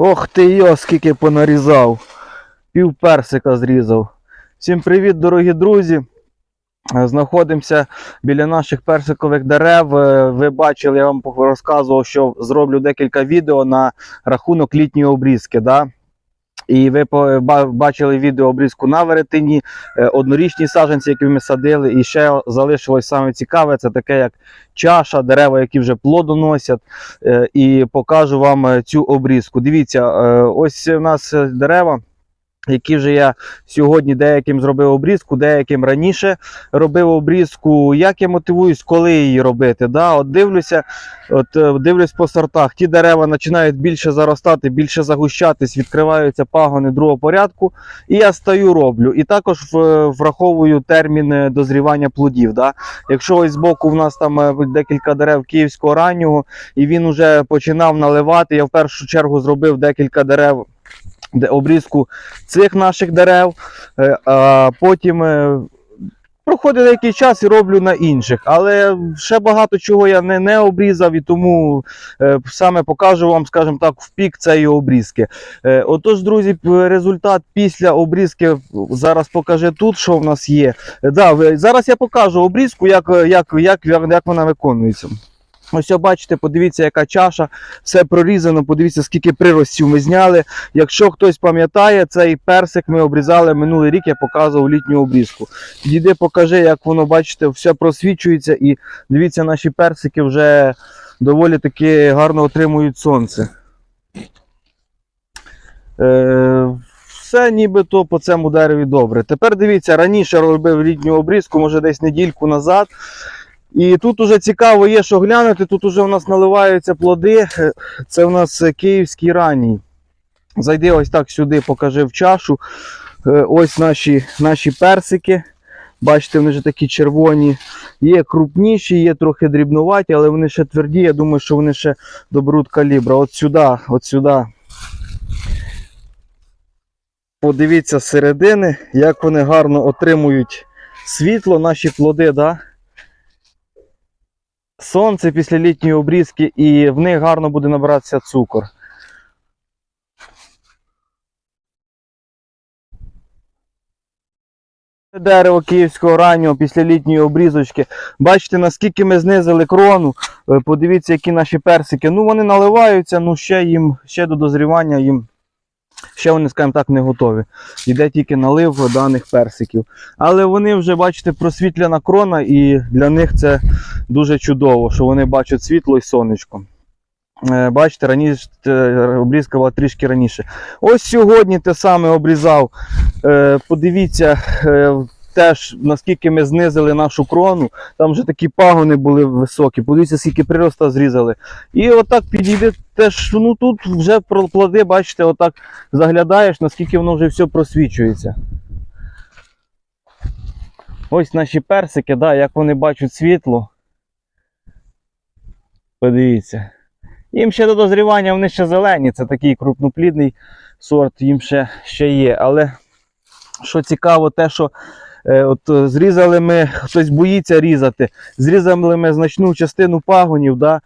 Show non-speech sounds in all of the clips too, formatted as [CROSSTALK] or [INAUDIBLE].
Ох ти йо, скільки понарізав. Пів персика зрізав. Всім привіт, дорогі друзі. Е, Знаходимося біля наших персикових дерев. Е, Ви бачили, я вам розказував, що зроблю декілька відео на рахунок літньої обрізки. Да? І ви бачили відео обрізку на веретині, е, однорічні саджанці, які ми садили. І ще залишилось саме цікаве, це таке як чаша, дерева, які вже плодоносять. Е, І покажу вам е, цю обрізку. Дивіться, ось у нас дерева. Які вже я сьогодні деяким зробив обрізку, деяким раніше робив обрізку. Як я мотивуюсь, коли її робити? Да? От дивлюся, от е, дивлюсь по сортах. Ті дерева починають більше заростати, більше загущатись, відкриваються пагони другого порядку. І я стаю роблю. І також враховую термін е, дозрівання плодів. Да? Якщо ось збоку в нас там е, декілька дерев київського раннього, і він вже починав наливати, я в першу чергу зробив декілька дерев. Обрізку цих наших дерев, е, а потім е, проходить деякий час і роблю на інших. Але ще багато чого я не, не обрізав, і тому е, саме покажу вам, скажімо так, в пік цієї обрізки. Отож, друзі, результат після обрізки зараз покажу тут, що в нас є. Да, зараз я покажу обрізку, як, як, як, як вона виконується. Ось бачите, подивіться, яка чаша, все прорізано, подивіться, скільки приростів ми зняли. Якщо хтось пам'ятає, цей персик ми обрізали минулий рік, я показував літню обрізку. Підійди, покажи, як воно, бачите, все просвічується і дивіться, наші персики вже доволі таки гарно отримують сонце. Е, все нібито по цьому дереві добре. Тепер дивіться, раніше робив літню обрізку, може десь недільку назад. І тут уже цікаво є, що глянути. Тут уже у нас наливаються плоди. Е, Це у нас е, київський ранній. Зайди ось так сюди, покажи в чашу. Е, Ось наші, наші персики. Бачите, вони вже такі червоні. Є крупніші, є трохи дрібнуваті, але вони ще тверді. Я думаю, що вони ще доберуть калібра. От сюди, от сюди. Подивіться з середини, як вони гарно отримують світло, наші плоди. Да? Сонце після літньої обрізки, і в них гарно буде набиратися цукор. Дерево київського раннього після літньої обрізочки. Бачите, наскільки ми знизили крону. Е, Подивіться, які наші персики. Ну, вони наливаються, ну ще їм, ще до дозрівання їм. Ще вони, скажімо так, не готові. Йде тільки налив даних персиків. Але вони вже, бачите, просвітляна крона, і для них це дуже чудово, що вони бачать світло і сонечко. Е, Бачите, раніше е, обрізка трішки раніше. Ось сьогодні те саме обрізав. Е, Подивіться теж, наскільки ми знизили нашу крону. Там вже такі пагони були високі. Подивіться, скільки прироста зрізали. І отак підійде теж, ну тут вже плоди, бачите, отак заглядаєш, наскільки воно вже все просвічується. Ось наші персики, да, як вони бачать світло. Подивіться. Їм ще до дозрівання вони ще зелені, це такий крупноплідний сорт, їм ще, ще є. Але що цікаво, те, що е, от, зрізали ми, хтось боїться різати, зрізали ми значну частину пагонів, да,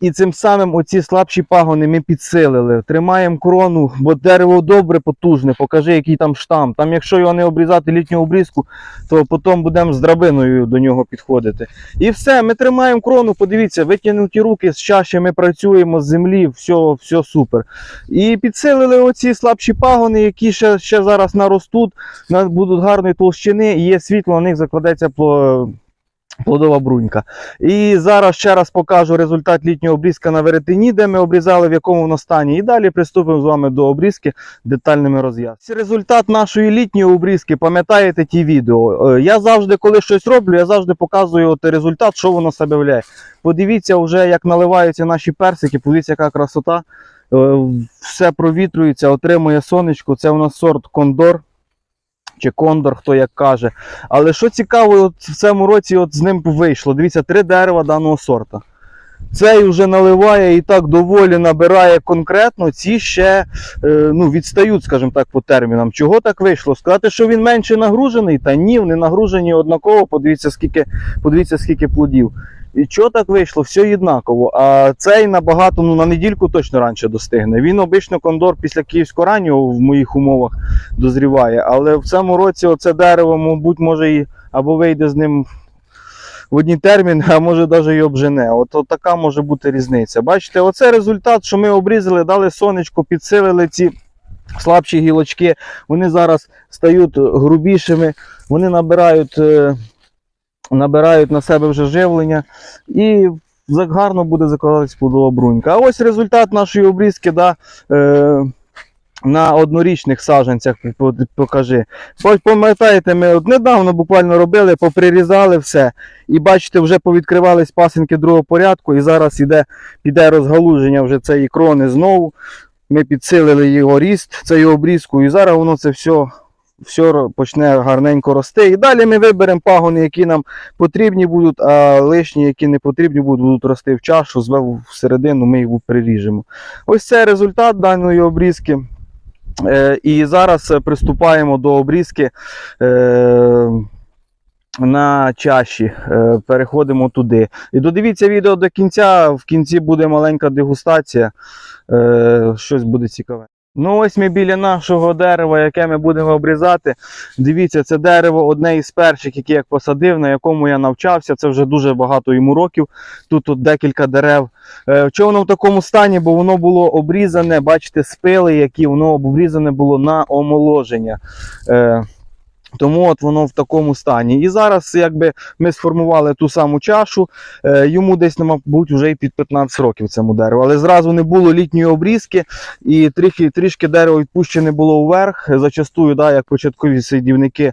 і цим самим оці слабші пагони ми підсилили. Тримаємо крону, бо дерево добре, потужне, покажи, який там штам. Там, якщо його не обрізати літню обрізку, то потім будемо з драбиною до нього підходити. І все, ми тримаємо крону, подивіться, витягнуті руки з чаші, ми працюємо з землі, все, все супер. І підсилили оці слабші пагони, які ще, ще зараз наростуть, на- будуть гарної толщини, і є світло, на них закладеться пло- плодова брунька. І зараз ще раз покажу результат літнього обрізка на веретині, де ми обрізали, в якому воно стані. І далі приступимо з вами до обрізки детальними роз'ясненнями. Результат нашої літньої обрізки. Пам'ятаєте ті відео? Е, Я завжди, коли щось роблю, я завжди показую от результат, що воно себе являє. Подивіться вже, як наливаються наші персики, подивіться, яка красота. Е, Все провітрюється, отримує сонечко. Це у нас сорт кондор. Чи кондор, хто як каже. Але що цікаво, от в цьому році от з ним вийшло. Дивіться, три дерева даного сорта. Цей вже наливає і так доволі набирає конкретно, ці ще е, ну, відстають, скажімо так, по термінам. Чого так вийшло? Сказати, що він менше нагружений, та ні, вони нагружені однаково. Подивіться, скільки, подивіться, скільки плодів. І чого так вийшло? Все єднаково. А цей набагато, ну на недільку точно раніше достигне. Він обично кондор після київського раннього в моїх умовах дозріває. Але в цьому році оце дерево, мабуть, може і або вийде з ним в одні терміни, а може навіть і обжене. От, от така може бути різниця. Бачите, оце результат, що ми обрізали, дали сонечко, підсилили ці слабші гілочки. Вони зараз стають грубішими, вони набирають, е, набирають на себе вже живлення і гарно буде закладатись плодова брунька. А ось результат нашої обрізки. Да, е, на однорічних саджанцях покажи. Пам'ятаєте, ми недавно буквально робили, поприрізали все. І бачите, вже повідкривались пасинки другого порядку, і зараз іде, піде розгалуження вже цієї крони знову. Ми підсилили його ріст, цією обрізкою, і зараз воно це все, все почне гарненько рости. І далі ми виберемо пагони, які нам потрібні будуть, а лишні, які не потрібні будуть, будуть рости в чашу, зве- всередину ми їх приріжемо. Ось це результат даної обрізки. Е, і зараз е, приступаємо до обрізки е, на чаші. Переходимо туди. І додивіться відео до кінця. В кінці буде маленька дегустація. Щось буде цікаве. Ну, ось ми біля нашого дерева, яке ми будемо обрізати. Дивіться, це дерево одне із перших, яке я посадив, на якому я навчався. Це вже дуже багато йому років. Тут, тут декілька дерев. Е, Чого воно в такому стані? Бо воно було обрізане, бачите, спили, які воно обрізане було на омоложення. Тому от воно в такому стані. І зараз, якби ми сформували ту саму чашу, е, йому десь, мабуть, вже і під 15 років цьому дереву. Але зразу не було літньої обрізки, і трішки, трішки дерево відпущене було вверх. Зачастую, да, як початкові садівники,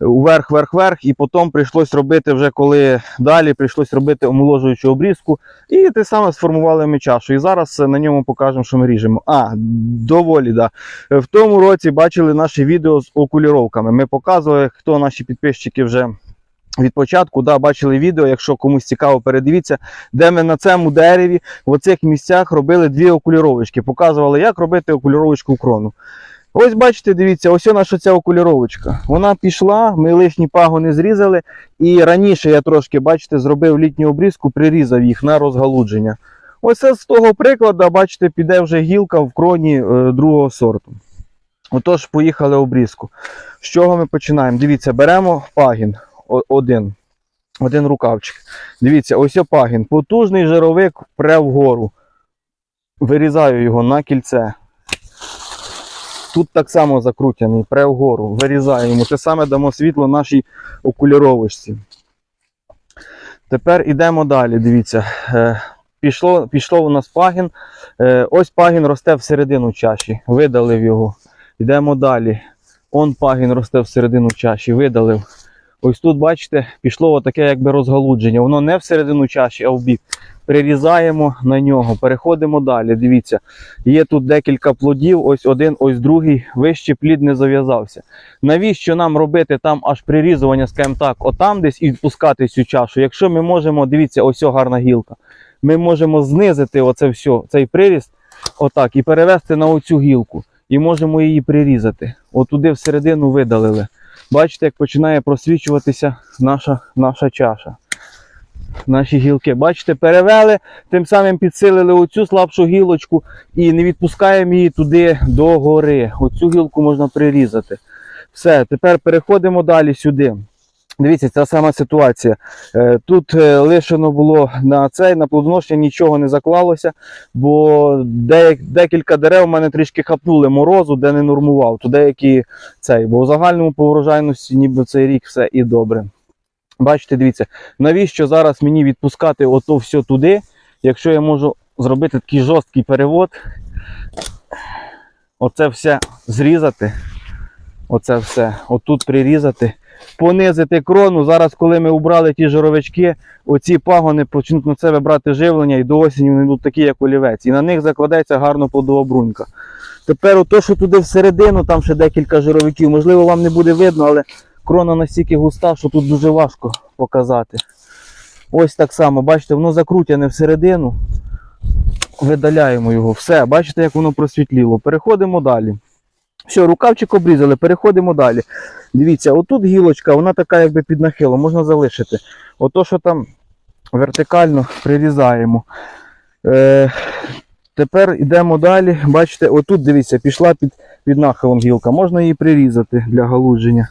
вверх, вверх, вверх. І потім прийшлось робити вже коли далі, прийшлось робити омоложуючу обрізку. І те саме сформували ми чашу. І зараз на ньому покажемо, що ми ріжемо. А, доволі, да. В тому році бачили наше відео з окуліровками. Ми показували, хто наші підписчики вже. Від початку да, бачили відео, якщо комусь цікаво, передивіться, де ми на цьому дереві в оцих місцях робили дві окуліровочки. Показували, як робити окуліровочку крону. Ось бачите, дивіться, ось наша ця окуліровочка. Вона пішла, ми лишні пагони зрізали. І раніше я трошки, бачите, зробив літню обрізку, прирізав їх на розгалудження. Ось це з того прикладу, бачите, піде вже гілка в кроні е, другого сорту. Отож, поїхали обрізку. З чого ми починаємо? Дивіться, беремо пагін один. Один рукавчик. Дивіться, ось пагін. Потужний жировик пре вгору. Вирізаю його на кільце. Тут так само закрутяний, пре вгору. Вирізаємо. Те саме дамо світло нашій окуліровочці. Тепер йдемо далі. Дивіться. Е, Пішло, пішло у нас пагін. Е, Ось пагін росте всередину чаші. Видалив його. Йдемо далі. Он пагін росте всередину чаші, видалив. Ось тут, бачите, пішло отаке якби розгалудження. Воно не всередину чаші, а в бік. Прирізаємо на нього, переходимо далі. Дивіться, є тут декілька плодів, ось один, ось другий. Вище плід не зав'язався. Навіщо нам робити там аж прирізування, скажімо так, отам десь і відпускати цю чашу? Якщо ми можемо, дивіться, ось гарна гілка. Ми можемо знизити оце все, цей приріст, отак, і перевести на оцю гілку. І можемо її прирізати. Отуди всередину видалили. Бачите, як починає просвічуватися наша, наша чаша. Наші гілки. Бачите, перевели, тим самим підсилили оцю слабшу гілочку і не відпускаємо її туди до гори. Оцю гілку можна прирізати. Все, тепер переходимо далі сюди. Дивіться, ця сама ситуація. Е, Тут е, лишено було на цей, на плодоношення нічого не заклалося, бо декілька дерев у мене трішки хапнули морозу, де не нормував, то деякі цей, бо в загальному по врожайності ніби цей рік все і добре. Бачите, дивіться, навіщо зараз мені відпускати ото все туди, якщо я можу зробити такий жорсткий перевод, оце все зрізати, оце все, отут прирізати, понизити крону. Зараз, коли ми убрали ті жировички, оці пагони почнуть на себе брати живлення і до осені вони будуть такі, як олівець. І на них закладеться гарно плодова брунька. Тепер ото, що туди всередину, там ще декілька жировиків, можливо, вам не буде видно, але крона настільки густа, що тут дуже важко показати. Ось так само, бачите, воно закрутяне всередину. Видаляємо його. Все, бачите, як воно просвітліло. Переходимо далі. Все, рукавчик обрізали, переходимо далі. Дивіться, отут гілочка, вона така якби під нахилом, можна залишити. Ото, що там вертикально прирізаємо. Е, тепер йдемо далі. Бачите, отут дивіться, пішла під, під нахилом гілка. Можна її прирізати для галудження.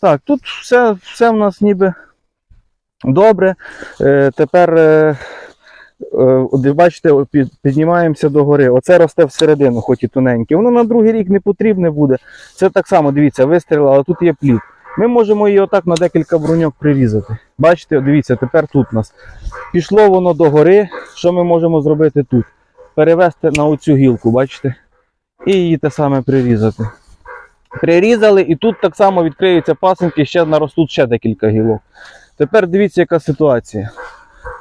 Так, тут все, все в нас ніби добре. Е, тепер, е, бачите, піднімаємося до гори. Оце росте всередину, хоч і тоненьке. Воно на другий рік не потрібне буде. Це так само, дивіться, вистрілила, але тут є плід. Ми можемо її отак на декілька бруньок прирізати. Бачите, дивіться, тепер тут у нас. Пішло воно до гори. Що ми можемо зробити тут? Перевести на оцю гілку, бачите? І її те саме прирізати. Прирізали, і тут так само відкриються пасинки, ще наростуть ще декілька гілок. Тепер дивіться, яка ситуація.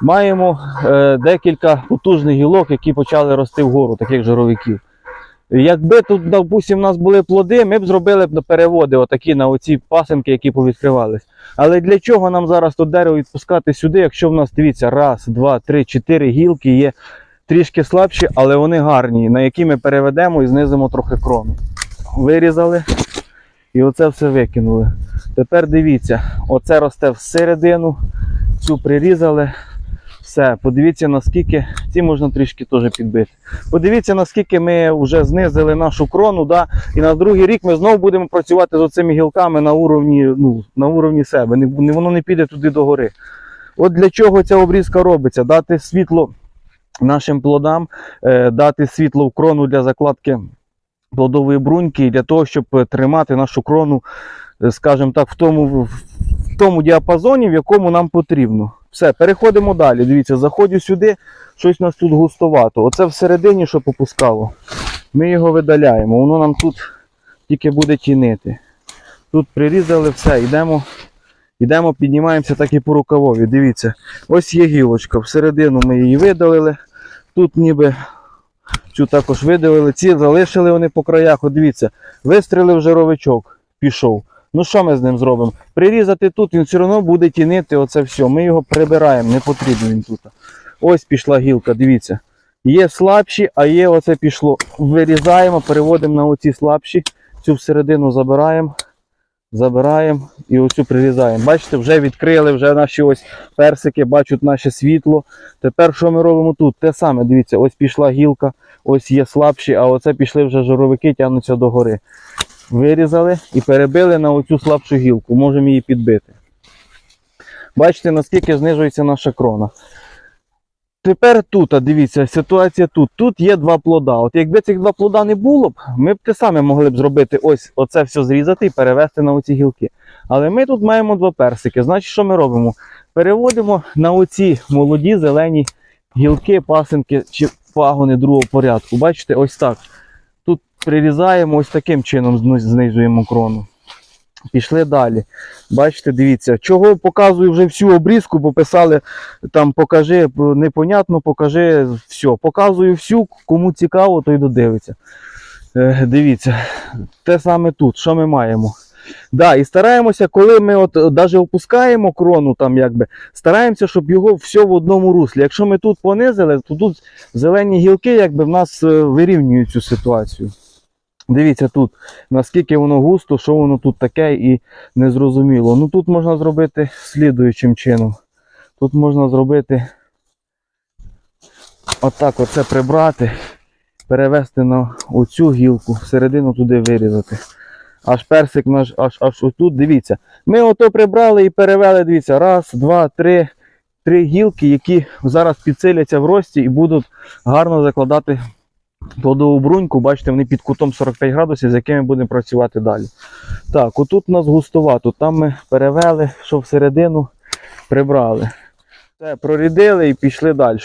Маємо е, декілька потужних гілок, які почали рости вгору, таких жировиків. Якби тут, допустимо, у нас були плоди, ми б зробили б переводи отакі на оці пасинки, які повідкривались. Але для чого нам зараз то дерево відпускати сюди, якщо в нас, дивіться, раз, два, три, чотири гілки є трішки слабші, але вони гарні, на які ми переведемо і знизимо трохи крону. Вирізали і оце все викинули. Тепер дивіться, оце росте всередину, цю прирізали. Все, подивіться, наскільки ці можна трішки теж підбити. Подивіться, наскільки ми вже знизили нашу крону, да? і на другий рік ми знову будемо працювати з оцими гілками на уровні, ну, на уровні себе. Не, воно не піде туди до гори. От для чого ця обрізка робиться? Дати світло нашим плодам, е, дати світло в крону для закладки плодової бруньки, для того, щоб тримати нашу крону, е, скажімо так, в тому, в тому діапазоні, в якому нам потрібно. Все, переходимо далі. Дивіться, заходжу сюди, щось у нас тут густовато. Оце всередині, що попускало. Ми його видаляємо. Воно нам тут тільки буде тінити. Тут прирізали все, йдемо, йдемо, піднімаємося так і по рукавові. Дивіться, ось є гілочка. Всередину ми її видалили. Тут ніби цю також видалили. Ці залишили вони по краях. От дивіться, вистрілив жировичок, пішов. Ну що ми з ним зробимо? Прирізати тут, він все одно буде тінити оце все. Ми його прибираємо, не потрібно він тут. Ось пішла гілка, дивіться. Є слабші, а є оце пішло. Вирізаємо, переводимо на оці слабші. Цю всередину забираємо, забираємо і оцю прирізаємо. Бачите, вже відкрили, вже наші ось персики, бачать наше світло. Тепер що ми робимо тут? Те саме, дивіться, ось пішла гілка, ось є слабші, а оце пішли вже жировики, тягнуться до гори. Вирізали і перебили на оцю слабшу гілку. Можемо її підбити. Бачите, наскільки знижується наша крона. Тепер тут, дивіться, ситуація тут. Тут є два плода. От якби цих два плода не було б, ми б те саме могли б зробити ось оце все зрізати і перевести на оці гілки. Але ми тут маємо два персики. Значить, що ми робимо? Переводимо на оці молоді зелені гілки, пасинки чи пагони другого порядку. Бачите, ось так. Прирізаємо ось таким чином знижуємо крону. Пішли далі. Бачите, дивіться, чого показую вже всю обрізку, бо писали там покажи, непонятно, покажи все. Показую всю, кому цікаво, той додивиться. Е, дивіться, те саме тут, що ми маємо. Да, і стараємося, коли ми от навіть опускаємо крону, там якби, стараємося, щоб його все в одному руслі. Якщо ми тут понизили, то тут зелені гілки якби в нас е, вирівнюють цю ситуацію. Дивіться тут, наскільки воно густо, що воно тут таке і незрозуміло. Ну тут можна зробити слідуючим чином. Тут можна зробити отак оце прибрати, перевести на оцю гілку, всередину туди вирізати. Аж персик наш, аж аж отут. Дивіться. Ми ото прибрали і перевели, дивіться, раз, два, три, три гілки, які зараз підсиляться в рості і будуть гарно закладати плодову бруньку. Бачите, вони під кутом 45 градусів, з якими будемо працювати далі. Так, отут у нас густовато. Там ми перевели, що всередину прибрали. Все, прорідили і пішли далі.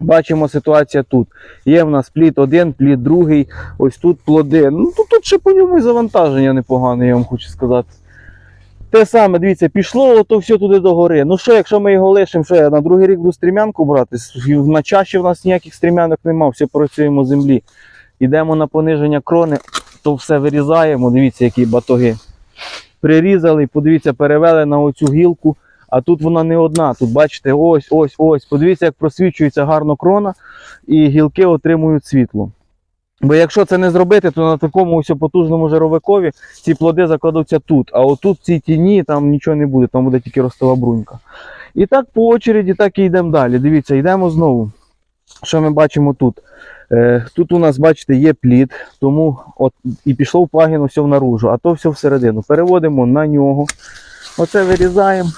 Бачимо ситуація тут. Є в нас плід один, плід другий. Ось тут плоди. Ну тут, ще по ньому і завантаження непогане, я вам хочу сказати. Те саме, дивіться, пішло, то все туди до гори. Ну що, якщо ми його лишимо, що я на другий рік буду стрімянку брати? На чаші в нас ніяких стрімянок немає, все працюємо землі. Йдемо на пониження крони, то все вирізаємо. Дивіться, які батоги. Прирізали, подивіться, перевели на оцю гілку. А тут вона не одна. Тут бачите, ось, ось, ось. Подивіться, як просвічується гарно крона, і гілки отримують світло. Бо якщо це не зробити, то на такому ось потужному жировикові ці плоди закладуться тут. А отут в цій тіні там нічого не буде, там буде тільки ростова брунька. І так по очереді, так і йдемо далі. Дивіться, йдемо знову. Що ми бачимо тут? Е, тут у нас, бачите, є плід, тому от і пішов пагін все наружу, а то все всередину. Переводимо на нього. Оце вирізаємо,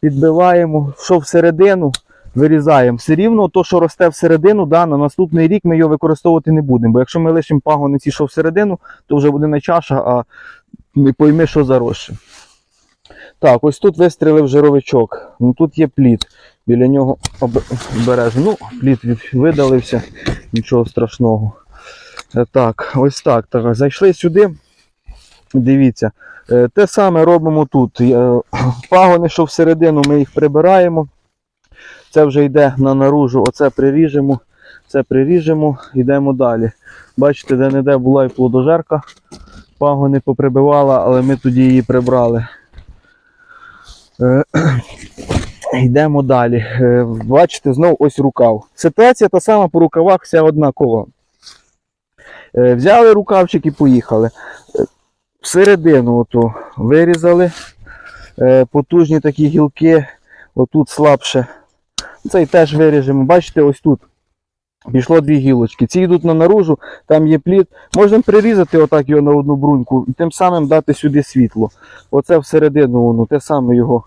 підбиваємо, що всередину, вирізаємо. Все рівно то, що росте всередину, да, на наступний рік ми його використовувати не будемо. Бо якщо ми лишимо пагони ці, що всередину, то вже буде не чаша, а не пойми, що заросше. Так, ось тут вистрілив жировичок. Ну тут є плід. Біля нього обережно. Ну, плід видалився, нічого страшного. Е, Так, ось так. так. Зайшли сюди. Дивіться, е, те саме робимо тут. Е, Пагони, що всередину, ми їх прибираємо. Це вже йде на наружу, оце приріжемо, це приріжемо, йдемо далі. Бачите, де-не-де була і плодожерка. Пагони поприбивала, але ми тоді її прибрали. Е, [CLEARS THROAT] Йдемо далі. Е, Бачите, знову ось рукав. Ситуація та сама по рукавах, вся однакова. Е, Взяли рукавчик і поїхали. Всередину ото вирізали. Потужні такі гілки, отут слабше. Цей теж виріжемо. Бачите, ось тут. Пішло дві гілочки. Ці йдуть на наружу, там є плід. Можна прирізати отак його на одну бруньку і тим самим дати сюди світло. Оце всередину воно, те саме його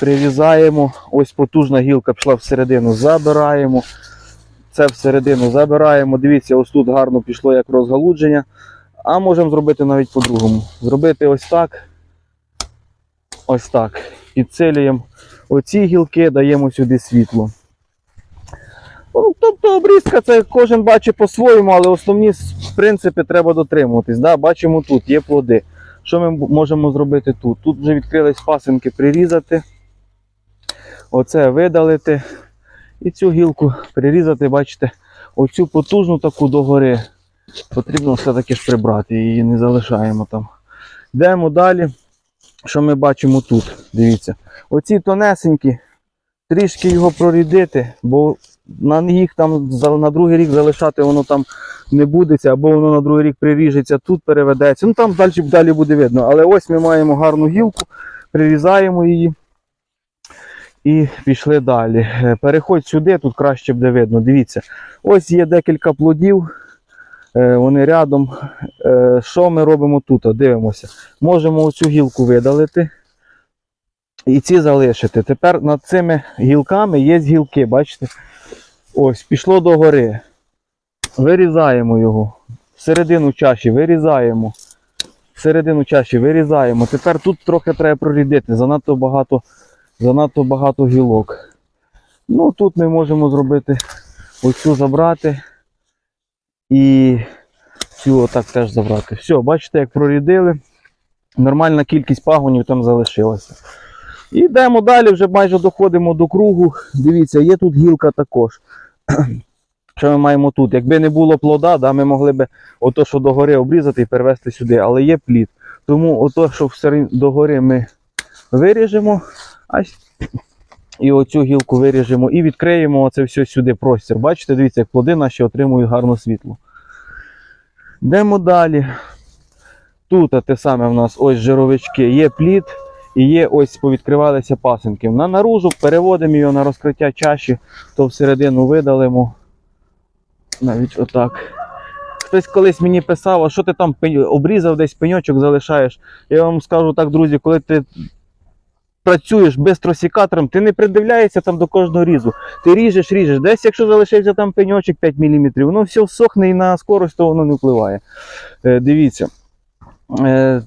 прирізаємо. Ось потужна гілка пішла всередину, забираємо. Це всередину забираємо. Дивіться, ось тут гарно пішло як розгалудження. А можемо зробити навіть по-другому. Зробити ось так. Ось так. Підсилюємо оці гілки, даємо сюди світло. Ну, тобто обрізка це кожен бачить по-своєму, але основні принципи треба дотримуватись. Да? Бачимо тут, є плоди. Що ми можемо зробити тут? Тут вже відкрились пасинки прирізати. Оце видалити. І цю гілку прирізати, бачите, оцю потужну таку догори. Потрібно все-таки ж прибрати, її не залишаємо там. Йдемо далі. Що ми бачимо тут? Дивіться. Оці тонесенькі, трішки його прорідити, бо на їх там на другий рік залишати воно там не будеться, або воно на другий рік приріжеться, тут переведеться. Ну там далі, далі буде видно. Але ось ми маємо гарну гілку, прирізаємо її і пішли далі. Е, Переходь сюди, тут краще буде видно. Дивіться, ось є декілька плодів, вони рядом. Е, Що ми робимо тут? Дивимося. Можемо оцю гілку видалити. І ці залишити. Тепер над цими гілками є гілки, бачите? Ось, пішло до гори. Вирізаємо його. Всередину чаші вирізаємо. Всередину чаші вирізаємо. Тепер тут трохи треба прорідити. Занадто багато, занадто багато гілок. Ну, тут ми можемо зробити оцю забрати. І цю отак теж забрати. Все, бачите, як прорідили. Нормальна кількість пагонів там залишилася. І йдемо далі, вже майже доходимо до кругу. Дивіться, є тут гілка також. [CLEARS THROAT] Що ми маємо тут? Якби не було плода, да, ми могли б ото, що догори обрізати і перевезти сюди, але є плід. Тому ото, що догори ми виріжемо, а і оцю гілку виріжемо і відкриємо оце все сюди простір. Бачите, дивіться, як плоди наші отримують гарне світло. Йдемо далі. Тут те саме в нас ось жировички, є плід і є ось повідкривалися пасинки. На наружу переводимо його на розкриття чаші, то всередину видалимо. Навіть отак. Хтось колись мені писав, а що ти там обрізав десь пеньочок залишаєш. Я вам скажу так, друзі, коли ти працюєш бистросікатором, ти не придивляєшся там до кожного різу. Ти ріжеш, ріжеш. Десь, якщо залишився там пеньочок 5 мм, воно все всохне і на скорость то воно не впливає. Е, дивіться. Е,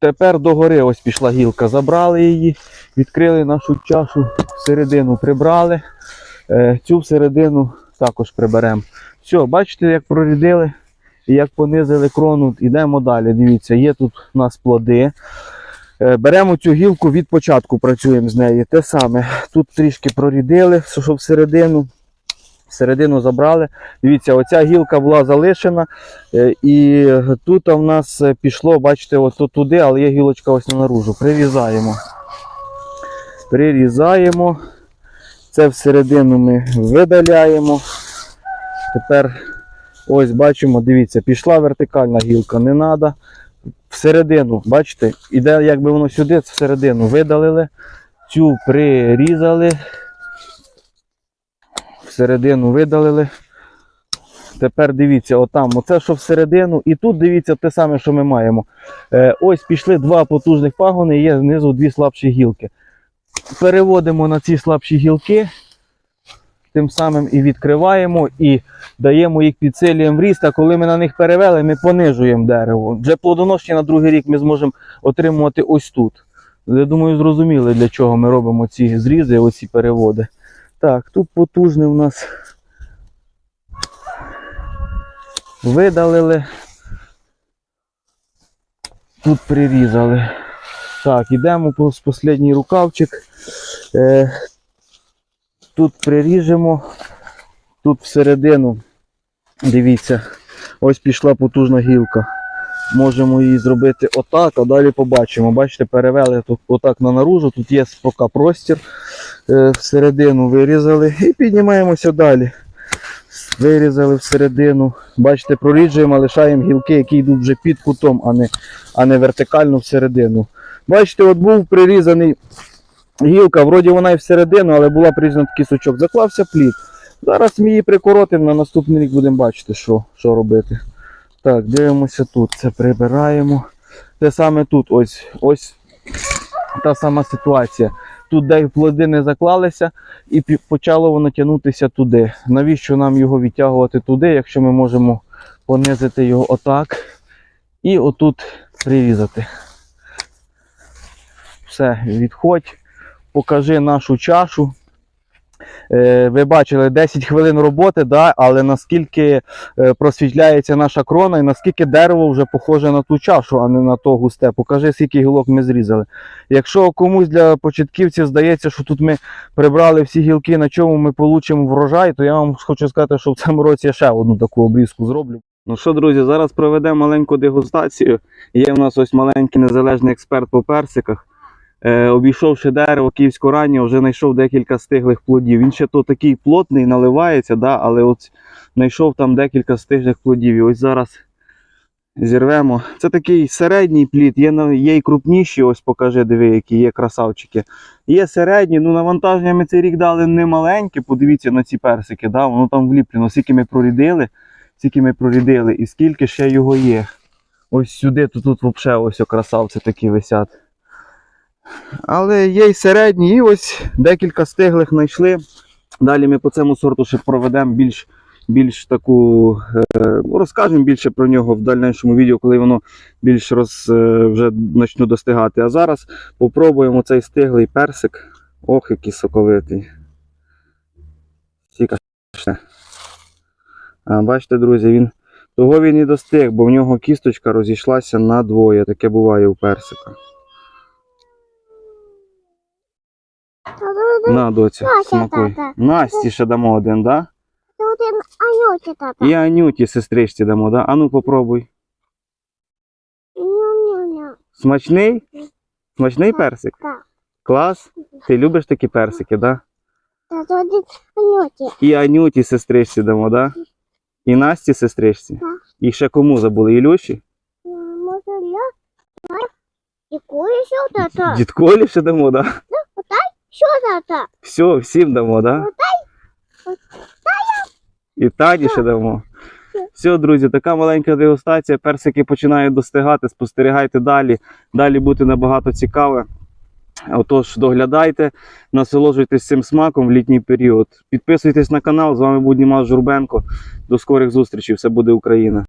тепер догори ось пішла гілка. Забрали її, відкрили нашу чашу всередину, прибрали. Е, цю всередину також приберемо. Все, бачите, як прорідили і як понизили крону. Йдемо далі. Дивіться, є тут у нас плоди. Е, Беремо цю гілку від початку, працюємо з нею. Те саме. Тут трішки прорідили, що всередину. Всередину забрали. Дивіться, оця гілка була залишена. е, І тут в нас пішло, бачите, ось туди, але є гілочка ось на наружу. Прирізаємо. Прирізаємо. Це всередину ми видаляємо. Тепер ось бачимо, дивіться, пішла вертикальна гілка, не треба. Всередину, бачите, іде, якби воно сюди, всередину видалили, цю прирізали, всередину видалили. Тепер дивіться, отам, оце що всередину, і тут дивіться те саме, що ми маємо. Е, ось пішли два потужних пагони, є знизу дві слабші гілки. Переводимо на ці слабші гілки, тим самим і відкриваємо, і даємо їх підсилюємо в ріст, а коли ми на них перевели, ми понижуємо дерево. Вже плодоношення на другий рік ми зможемо отримувати ось тут. Я думаю, зрозуміли, для чого ми робимо ці зрізи, оці переводи. Так, тут потужний у нас видалили. Тут прирізали. Так, йдемо по останній рукавчик. Тут приріжемо. Тут всередину, дивіться, ось пішла потужна гілка. Можемо її зробити отак, а далі побачимо. Бачите, перевели тут отак на наружу, тут є поки простір. Е, всередину вирізали і піднімаємося далі. Вирізали всередину. Бачите, проріджуємо, лишаємо гілки, які йдуть вже під кутом, а не, а не вертикально всередину. Бачите, от був прирізаний гілка, вроді вона і всередину, але була прирізана такий сучок. Заклався плід. Зараз ми її прикоротимо, на наступний рік будемо бачити, що, що робити. Так, дивимося тут. Це прибираємо. Те саме тут, ось, ось та сама ситуація. Тут, де плоди не заклалися, і почало воно тягнутися туди. Навіщо нам його відтягувати туди, якщо ми можемо понизити його отак і отут прирізати. Все, відходь, покажи нашу чашу. Е, ви бачили 10 хвилин роботи, да, але наскільки е, просвітляється наша крона і наскільки дерево вже похоже на ту чашу, а не на то густе. Покажи, скільки гілок ми зрізали. Якщо комусь для початківців здається, що тут ми прибрали всі гілки, на чому ми получимо врожай, то я вам хочу сказати, що в цьому році я ще одну таку обрізку зроблю. Ну що, друзі, зараз проведемо маленьку дегустацію. Є в нас ось маленький незалежний експерт по персиках. Е, обійшовши дерево київського раннього, вже знайшов декілька стиглих плодів. Він ще то такий плотний, наливається, да, але от знайшов там декілька стиглих плодів. І ось зараз зірвемо. Це такий середній плід, є, є і крупніші, ось покажи, диви, які є красавчики. Є середні, ну навантаження ми цей рік дали не маленьке, подивіться на ці персики, да, воно там вліплено, скільки ми прорідили, скільки ми прорідили і скільки ще його є. Ось сюди, то тут взагалі ось красавці такі висять. Але є й середні, і ось декілька стиглих знайшли. Далі ми по цьому сорту ще проведемо більш, більш таку, е, ну, розкажемо більше про нього в дальнішому відео, коли воно більш роз, е, вже почну достигати. А зараз попробуємо цей стиглий персик. Ох, який соковитий. Сіка ще. А, бачите, друзі, він того він і достиг, бо в нього кісточка розійшлася на двоє. Таке буває у персика. На, доця, смакуй. Насті ще дамо один, да? Один анюті тата. І Анюті сестричці дамо, да? Ану попробуй. Смачний? Смачний персик? Так. Клас? Ти любиш такі персики, да? Та один анюті. І Анюті сестричці дамо, да? І Насті сестричці? Так. І ще кому забули? Ілюші? Може я? Тата? Дідколі ще дамо, да? Що тата? Все, всім дамо, да? І Тані ще дамо. Все, друзі, така маленька дегустація. Персики починають достигати. Спостерігайте далі. Далі буде набагато цікаве. Отож, доглядайте, насолоджуйтесь цим смаком в літній період. Підписуйтесь на канал. З вами був Дімас Журбенко. До скорих зустрічей. Все буде Україна.